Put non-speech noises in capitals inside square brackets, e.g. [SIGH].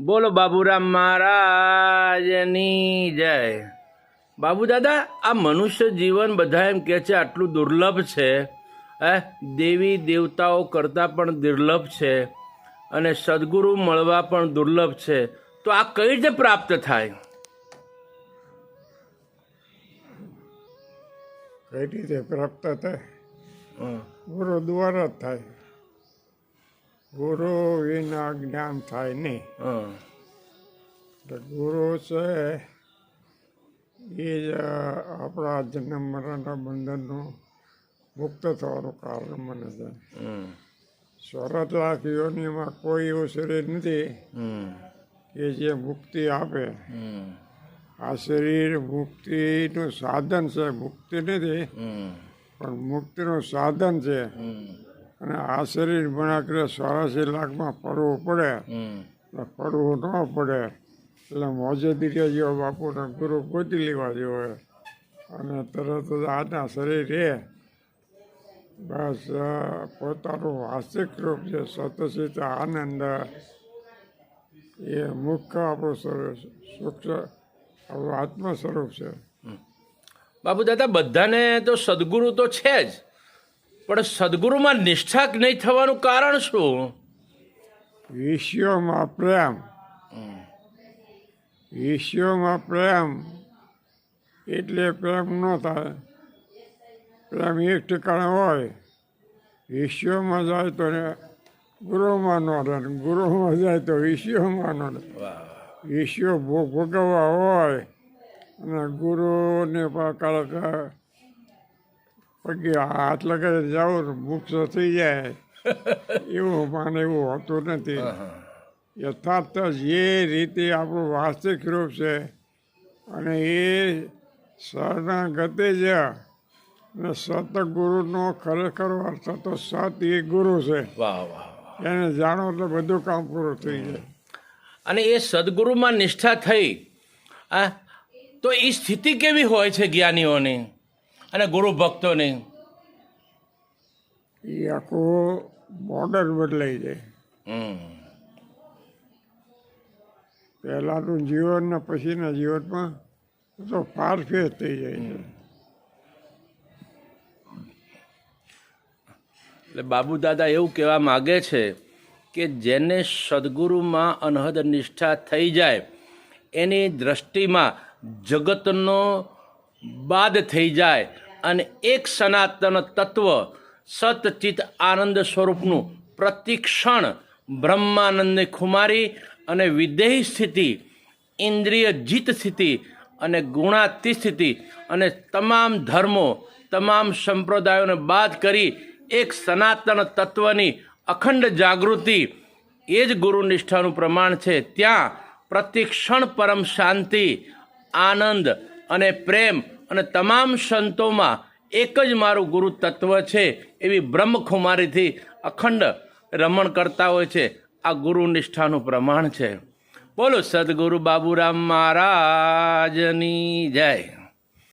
બોલો બાબુરામ મહારાજની જય. બાબુ દાદા આ મનુષ્ય જીવન બધા એમ કહે છે આટલું દુર્લભ છે. હે દેવી દેવતાઓ કરતાં પણ દુર્લભ છે અને સદગુરુ મળવા પણ દુર્લભ છે. તો આ કઈ રીતે પ્રાપ્ત થાય? કઈ રીતે પ્રાપ્ત થાય. ગુરુ દ્વારા થાય. ગુરુ વિના જ્ઞાન થાય નહીં. એટલે ગુરુ છે એ જ આપણા જન્મ મરણના બંધનનું મુક્ત થવાનું કારણ બને છે. હં. સ્વરત લાખ યોનિમાં કોઈ એવું શરીર નથી. કે જે મુક્તિ આપે. આ શરીર મુક્તિનું સાધન છે. મુક્તિ નથી પણ મુક્તિનું સાધન છે. અને આ શરીર બનાકરે ચોરાસી લાખમાં ફરવું પડે. ફરવું ન પડે. એટલે મોજે દીકરા જેવો બાપુના ગુરુ ગોતી લેવા જેવો અને તરત જ આના રહે બસ પોતાનું વાસ્તવિક રૂપ છે સતચિત આનંદ એ મુખ્ય આપણું સ્વરૂપ સૂક્ષ્મ આપણું આત્મ સ્વરૂપ છે બાપુ દાદા બધાને તો સદગુરુ તો છે જ. પણ સદગુરુમાં નિષ્ઠા નહીં થવાનું કારણ શું? વિષયોમાં પ્રેમ. વિષયોમાં પ્રેમ એટલે પ્રેમ ન થાય. પ્રેમ એક ઠેકાણે હોય. વિષયોમાં જાય તો ને ગુરુમાં ન રહે ગુરુમાં જાય તો વિષયોમાં ન રહે. વિષયો ભોગ ભોગવવા હોય અને ગુરુને કારક પગે હાથ લગાડી જાઓ મુક્ત થઈ જાય. [LAUGHS] એવું માને એવું હોતું નથી. યથાર્થ જે રીતે આપણું વાસ્તવિક રૂપ છે. અને એ શરણાગતે જ અને સતગુરુનો ખરેખર અર્થ તો સત એ ગુરુ છે. વાહ વાહ. એને જાણો એટલે બધું કામ પૂરું થઈ જાય. અને એ સદગુરુમાં નિષ્ઠા થઈ આ તો એ સ્થિતિ કેવી હોય છે જ્ઞાનીઓની? અને ગુરુ ભક્તોની. એ આખું મોડલ બદલાઈ જાય. પહેલાંનું જીવન ને પછીના જીવનમાં તો ફારફેર થઈ જાય છે. એટલે બાબુ દાદા એવું કહેવા માગે છે કે જેને સદગુરુમાં અનહદ નિષ્ઠા થઈ જાય એની દ્રષ્ટિમાં જગતનો બાદ થઈ જાય અને એક સનાતન તત્વ સતચિત આનંદ સ્વરૂપનું પ્રતિક્ષણ બ્રહ્માનંદની ખુમારી અને વિદેહી સ્થિતિ, ઇન્દ્રિય જીત સ્થિતિ અને ગુણાતી સ્થિતિ અને તમામ ધર્મો, તમામ સંપ્રદાયોને બાદ કરી એક સનાતન તત્વની અખંડ જાગૃતિ, એ જ ગુરુનિષ્ઠાનું પ્રમાણ છે. ત્યાં પ્રતિક્ષણ પરમ શાંતિ, આનંદ અને પ્રેમ અને તમામ સંતોમાં એક જ મારું ગુરુ તત્વ છે એવી બ્રહ્મકુમારીથી અખંડ રમણ કરતા હોય છે. આ ગુરુ નિષ્ઠાનું પ્રમાણ છે. બોલો, સદગુરુ બાબુરામ મહારાજની જય.